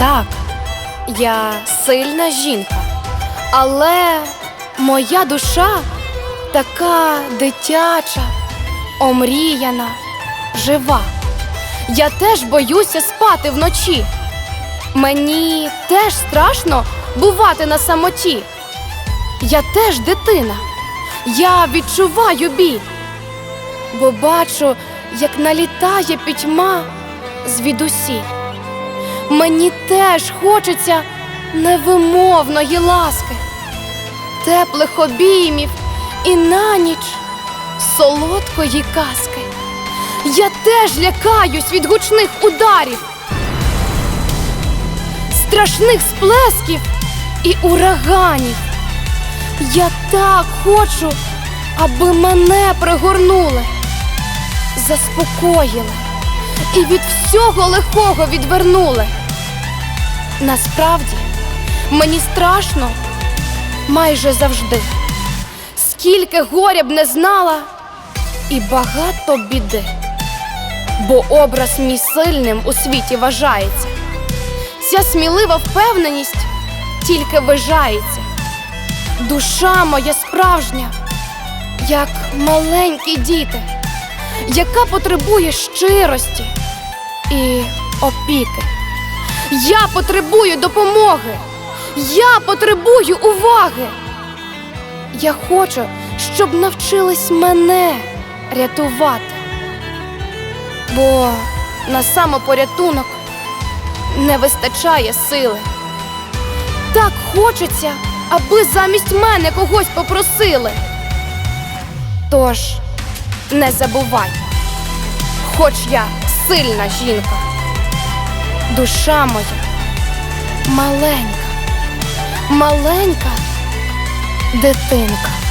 Так, я сильна жінка, але моя душа така дитяча, омріяна, жива. Я теж боюся спати вночі. Мені теж страшно бувати на самоті. Я теж дитина. Я відчуваю біль, бо бачу, як налітає пітьма звідусіль. Мені теж хочеться невимовної ласки, теплих обіймів і на ніч солодкої казки. Я теж лякаюсь від гучних ударів, страшних сплесків і ураганів. Я так хочу, аби мене пригорнули, заспокоїли і від всього лихого відвернули. Насправді мені страшно майже завжди. Скільки горя б не знала, і багато біди. Бо образ мій сильним у світі вважається. Ця смілива впевненість тільки вижається. Душа моя справжня, як маленькі діти, яка потребує щирості і опіки. Я потребую допомоги. Я потребую уваги. Я хочу, щоб навчились мене рятувати. Бо на самопорятунок не вистачає сили. Так хочеться, аби замість мене когось попросили. Тож не забувай, хоч я сильна жінка, душа моя маленька, маленька дитинка.